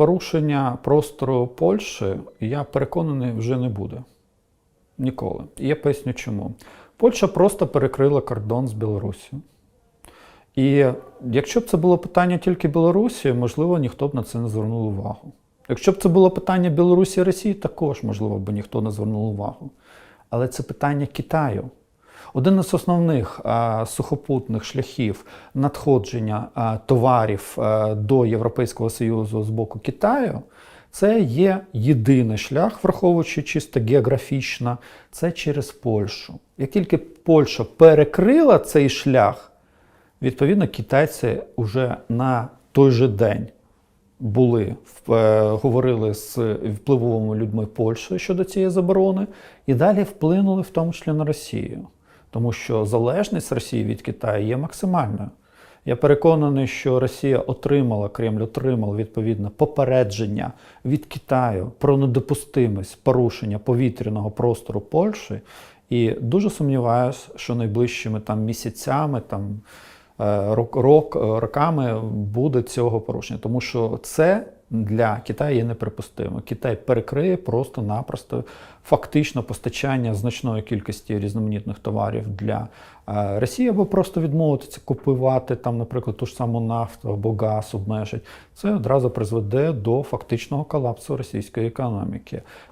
порушення простору Польщі, я переконаний, вже не буде. Ніколи. І я поясню чому. Польща просто перекрила кордон з Білорусі. І якщо б це було питання тільки Білорусі, можливо, ніхто б на це не звернув увагу. Якщо б це було питання Білорусі і Росії, також, можливо, б ніхто не звернув увагу. Але це питання Китаю. Один із основних а, сухопутних шляхів надходження а, товарів а, до Європейського Союзу з боку Китаю це є єдиний шлях, враховуючи чисто географічно, це через Польщу. Як тільки Польща перекрила цей шлях, відповідно, китайці вже на той же день були е, говорили з впливовими людьми Польщі щодо цієї заборони, і далі вплинули в тому числі на Росію, тому що залежність Росії від Китаю є максимальною. Я переконаний, що Росія отримала, Кремль отримав відповідне попередження від Китаю про недопустимість порушення повітряного простору Польщі. І дуже сумніваюся, що найближчими там місяцями, там е, рок, рок, роками буде цього порушення, тому що це для Китаю є неприпустимо. Китай перекриє просто-напросто фактично постачання значної кількості різноманітних товарів для е, Росії, або просто відмовитися купувати там, наприклад, ту ж саму нафту або газ обмежить. Це одразу призведе до фактичного колапсу російської економіки.